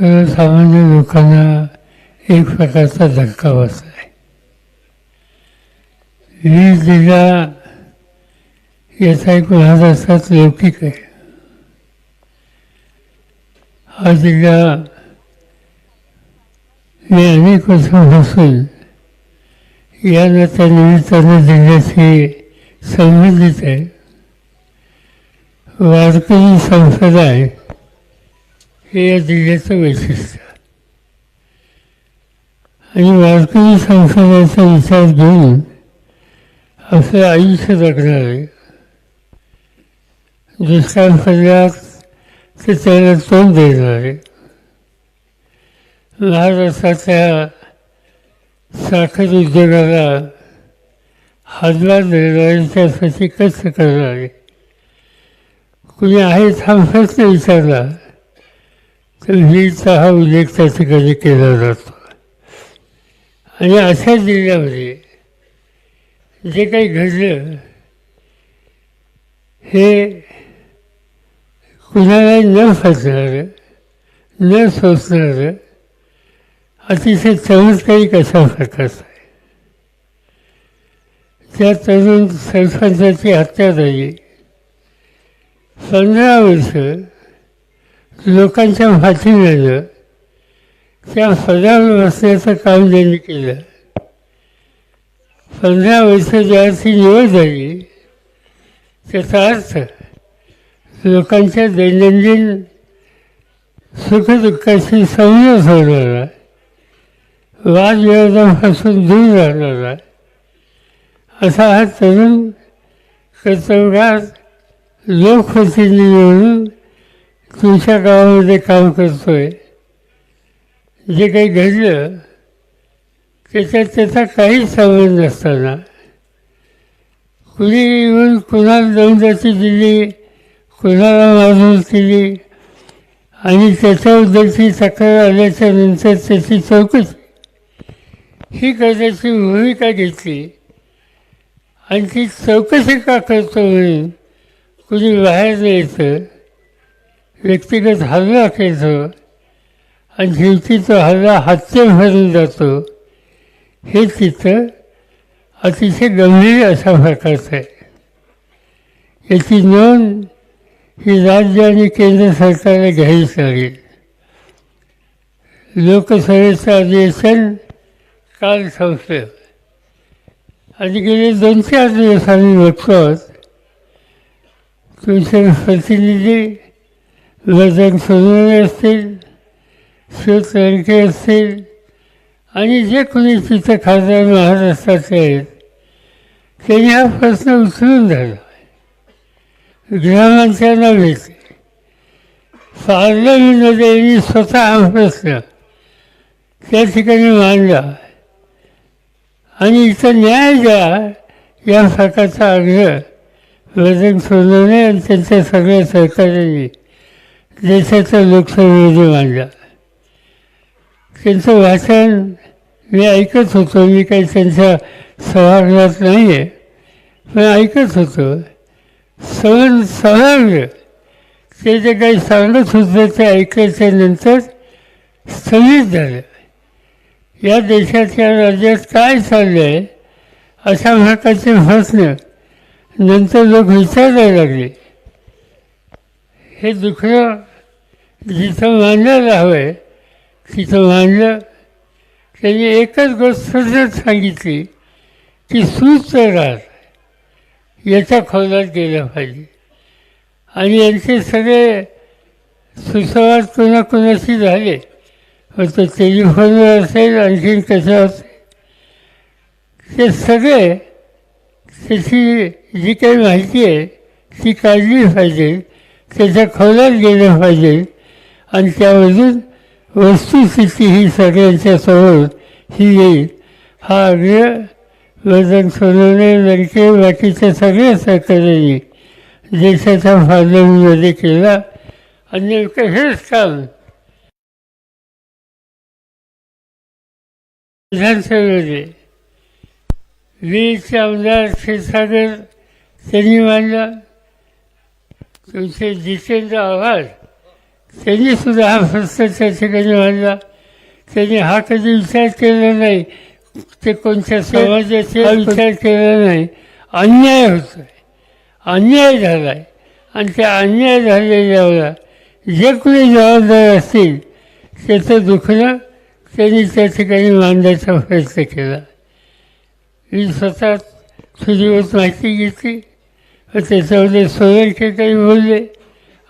सर्वसामान्य लोकांना एक प्रकारचा धक्का बसला आहे वीज जिल्हा याचा एक महाराष्ट्रात लौकिक आहे. हा जिल्हा मी अनेक वर्षापासून या नात्या निमित्तानं जिल्ह्याशी संबंधित आहे. वारकरी आहे हे या जिल्ह्याचं वैशिष्ट्य आणि वारकरी संप्रदायाचा विचार घेऊन आपलं आयुष्य जगणार आहे. दुष्काळ पडल्यास ते त्याला तोंड देणार आहे. महाराष्ट्राच्या साखर उद्योगाला हातभार देणारे त्यासाठी कष्ट करणारे कुणी आहे हा प्रश्न विचारला? वीजचा हा उल्लेख त्या ठिकाणी केला जातो? आणि अशा जिल्ह्यामध्ये जे काही घडलं हे कुणाला न फसणारं न सोसणारं अतिशय चमत्कारिक अशा प्रकारचं आहे? त्या तरुण सरपंचाची हत्या झाली. पंधरा वर्ष लोकांच्या फाटी नेलं त्या पदावर बसण्याचं काम त्यांनी केलं. पंधरा वर्ष ज्याची निवड झाली त्याचा अर्थ लोकांच्या दैनंदिन सुखदुःखाशी संयम होणारा वादविवादापासून दूर राहणारा असा हा तरुण कर्तव्यात लोकप्रतिनिधी म्हणून तुमच्या गावामध्ये काम करतोय जे काही घडलं त्याच्यात त्याचा काहीच संबंध नसताना कुणी येऊन कुणाला दौंदाची दिली कुणाला मारून केली आणि त्याच्याबद्दलची तक्रार आल्याच्यानंतर त्याची चौकशी. ही करण्याची भूमिका घेतली. आणि ती चौकशी का करतो म्हणून कुणी बाहेर येतं व्यक्तिगत हल्ला केलं आणि शेवटी तो हल्ला हत्या भरून जातो हे चित्र अतिशय गंभीर अशा प्रकारचं आहे. याची नोंद ही राज्य आणि केंद्र सरकारला घ्यावीच लागेल लोकसभेचं अधिवेशन काल संपलं. आणि गेले दोन चार दिवस आम्ही बघतो तुमचे प्रतिनिधी वजन सोनवणे असतील शिव असतील आणि जे कोणी तिथं खासदार महाराष्ट्राचे आहेत त्यांनी हा प्रश्न उचलून धरला गृहमंत्र्यांना भेटले पार्लमेंटमध्ये यांनी स्वतः हा प्रश्न त्या ठिकाणी मांडला आणि इथं न्याय द्या या प्रकारचा आग्रह वजन सोडवणे आणि त्यांच्या सगळ्या सहकार्यांनी देशाचा लोकसभेमध्ये मांडला त्यांचं वाचन मी ऐकत होतो. मी काही त्यांच्या सभागृहात नाही आहे पण ऐकत होतो. सवन सभागृह ते जे काही सांगत होतं ते ऐकायच्या नंतर स्थगित झालं. या देशाच्या राज्यात काय चाललं आहे अशा प्रकारचे प्रश्न नंतर लोक विचारायला लागले. हे दुखणं जिथं मांडायला हवं आहे तिथं मांडलं त्यांनी एकच गोष्ट सांगितली की सूच राहत याच्या खोलात गेलं पाहिजे. आणि यांचे सगळे सुसंवाद कोणाकोणाशी झाले तो टेलिफोनवर असेल आणखीन कसं असेल. ते सगळे त्याची जी काही माहिती आहे ती काढली पाहिजे त्याच्या खोलात गेलं पाहिजे. आणि त्यामधून वस्तुस्थिती ही सगळ्यांच्या समोर ही येईल. हा आग्रह वजन सोडवणे लडके बाकीच्या सगळ्या सहकार्यांनी देशाच्या पार्लमेंटमध्ये केला. आणि नेमकं हेच काम विधानसभेमध्ये वीरचे आमदार क्षीरसागर त्यांनी मांडला तुमचे जितेंद्र आव्हाड त्यांनी सुद्धा हा भ्रष्टाचार त्या ठिकाणी मांडला त्यांनी हा कधी विचार केला नाही ते कोणत्या समाजाचा विचार केला नाही अन्याय होतोय अन्याय झाला आहे आणि त्या अन्याय झालेल्यावर जे कोणी जबाबदार असतील त्याचं दुखणं त्यांनी त्या ठिकाणी मांडायचा प्रयत्न केला मी स्वतः तुझीवर माहिती घेतली व त्याच्यामध्ये सोयरके काही बोलले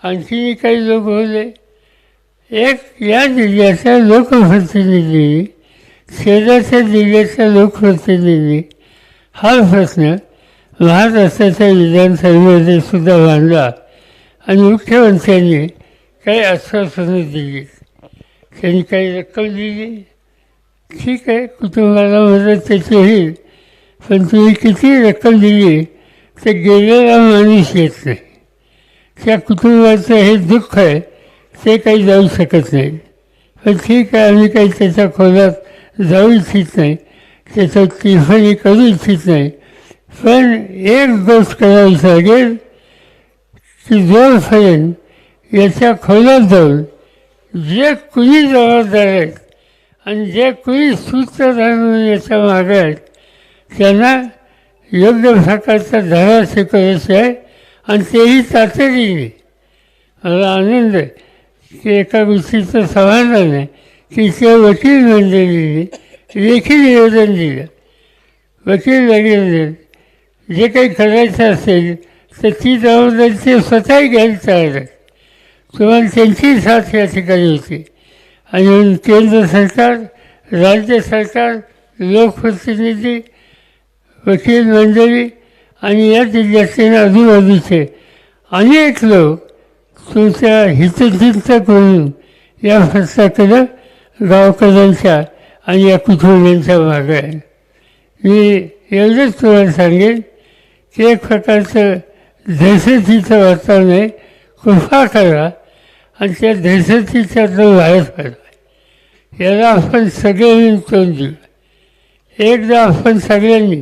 आणखीही काही लोक होते. एक या जिल्ह्याचा लोकप्रतिनिधी शेजारच्या जिल्ह्याच्या लोकप्रतिनिधी. हा प्रश्न महाराष्ट्राच्या विधानसभेमध्ये सुद्धा मांडला आणि मुख्यमंत्र्यांनी काही आश्वासनं दिली. त्यांनी काही रक्कम दिली. ठीक आहे कुटुंबाला मदत त्याची होईल पण तुम्ही किती रक्कम दिली तर गेलेला माणूस येत नाही. त्या कुटुंबाचं हे दुःख आहे ते काही जाऊ शकत नाही. पण ठीक आहे आम्ही काही त्याच्या खोलात जाऊ इच्छित नाही. त्याचं टिफणी करू इच्छित नाही. पण एक गोष्ट करावी लागेल की जोरपर्यंत याच्या खोलात जाऊन जे कुणी जबाबदार आहेत आणि जे कुणी सूत्रधार म्हणून याच्या मागे आहेत त्यांना योग्य प्रकारचा धडा शिकवायचा आहे. आणि तेही तातडीने मला आनंद आहे की एका गोष्टीचं समाधान आहे. की त्या वकील मंडळीने लेखी निवेदन दिलं. वकील मंडळीने जे काही करायचं असेल तर ती जबाबदारी ते स्वतःही घ्यायला तयार आहेत तुम्हाला त्यांची साथ या ठिकाणी होती. आणि केंद्र सरकार राज्य सरकार लोकप्रतिनिधी वकील मंडळी आणि या जिल्ह्यातील आजूबाजूचे अनेक लोक तुमच्या हितचिंतक म्हणून या प्रश्नाकडं गावकऱ्यांच्या आणि या कुटुंबियांचा भाग आहे. मी एवढंच तुम्हाला सांगेन की एक प्रकारचं दहशतीचं वातावरण आहे. कृपा करा आणि त्या दहशतीच्यातून बाहेर पडला याला आपण सगळे मिळून तोंड दिलं एकदा आपण सगळ्यांनी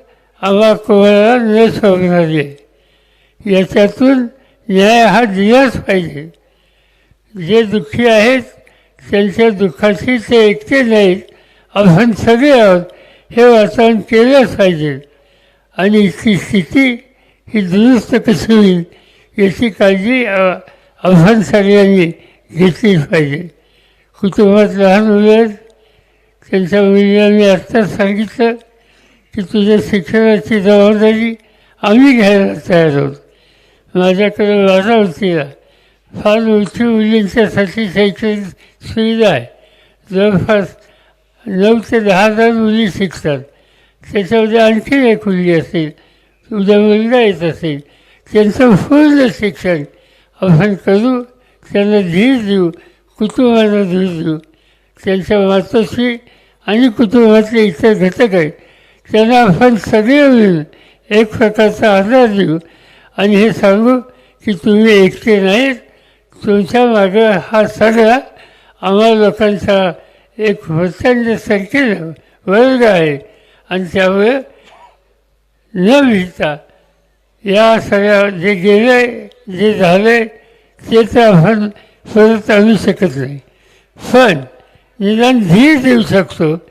आम्हा कोणाला न शोधणारी आहे याच्यातून न्याय हा दिलाच पाहिजे. जे दुःखी आहेत त्यांच्या दुःखाशी ते एकटे नाहीत. आपण सगळे आहोत हे वातावरण केलंच पाहिजे. आणि इथली स्थिती ही दुरुस्त कशी होईल याची काळजी आव्हान सगळ्यांनी घेतलीच पाहिजे. कुटुंबात लहान मुलं आहेत त्यांच्या मुलांनी आत्ताच सांगितलं की तुझ्या शिक्षणाची जबाबदारी आम्ही घ्यायला तयार आहोत माझ्याकडे वादा वतीला फार मोठी मुलींच्यासाठी शैक्षणिक सुविधा आहे. जवळपास नऊ ते दहा हजार मुली शिकतात. त्याच्यामध्ये आणखी एक मुलगी असेल उद्या मुलगा येत असेल त्यांचं पूर्ण शिक्षण आपण करू त्यांना धीर देऊ कुटुंबाला धीर देऊ. त्यांच्या मातोश्री आणि कुटुंबातले इतर घटक आहेत. त्यांना आपण सगळे मिळून एक प्रकारचा आधार देऊ. आणि हे सांगू की तुम्ही एकटे नाहीत. तुमच्या मागं हा सगळा आम्हा लोकांचा एक प्रचंड संख्येनं वर्ग आहे. आणि त्यामुळे न मिळता या सगळ्या जे गेले जे झाले ते तर आपण परत आणू शकत नाही. पण निदान धीर देऊ शकतो.